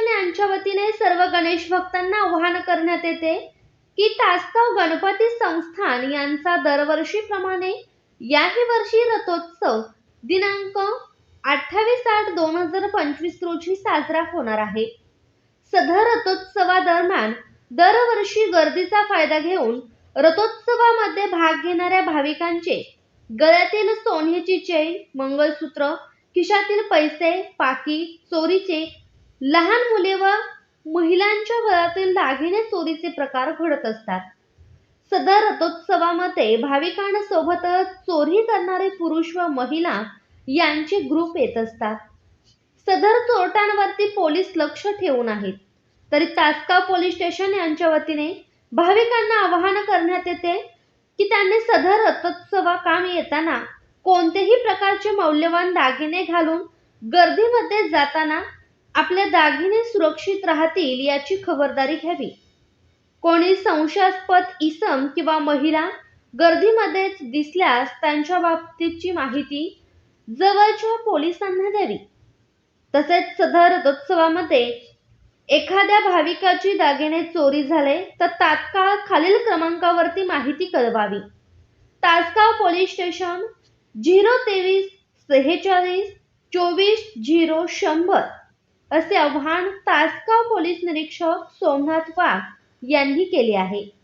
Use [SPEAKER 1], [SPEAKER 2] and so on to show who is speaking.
[SPEAKER 1] Foundation यांच्या वतीने सर्व गणेश भक्तांना आवाहन करण्यात येते की तासगाव गणपती संस्थान यांचा दरवर्षीप्रमाणे याही वर्षी रथोत्सव दिनांक अठ्ठावीस आठ दोन हजार पंचवीस रोजी साजरा होणार आहे. सदर रथोत्सवादरम्यान दरवर्षी गर्दीचा फायदा घेऊन रथोत्सवामध्ये भाग घेणाऱ्या भाविकांचे गळ्यातील सोन्याची चैन मंगळसूत्र खिशातील पैसे पाकी चोरीचे लहान मुले व महिलांच्या घरातील दागिने चोरीचे प्रकार घडत असतात. सदर रथोत्सवामध्ये भाविकांसोबतच चोरी करणारे पुरुष व महिला यांचे ग्रुप येत असतात. सदर चोरट्यांवरती पोलीस लक्ष ठेवून आहेत. तरी तासगाव पोलीस स्टेशन यांच्या वतीने भाविकांना आवाहन करण्यात येते की त्यांनी सदर रथोत्सवा काम येताना कोणतेही प्रकारचे मौल्यवान दागिने घालून गर्दीमध्ये जाताना आपले दागिने सुरक्षित राहतील याची खबरदारी घ्यावी. कोणी संशयास्पद इसम किंवा महिला गर्दीमध्येच दिसल्यास त्यांच्या बाबतीची माहिती जवळच्या पोलिसांना द्यावी. तसेच सदर रथोत्सवामध्ये एखाद्या भाविकाची दागिने चोरी झाले तर तात्काळ खालील क्रमांकावरती माहिती कळवावी. तासगाव पोलीस स्टेशन झिरो तेवीस सेहेचाळीस चोवीस झिरो शंभर. असे आवाहन तासगाव पोलीस निरीक्षक सोमनाथ वाघ यांनी केले आहे.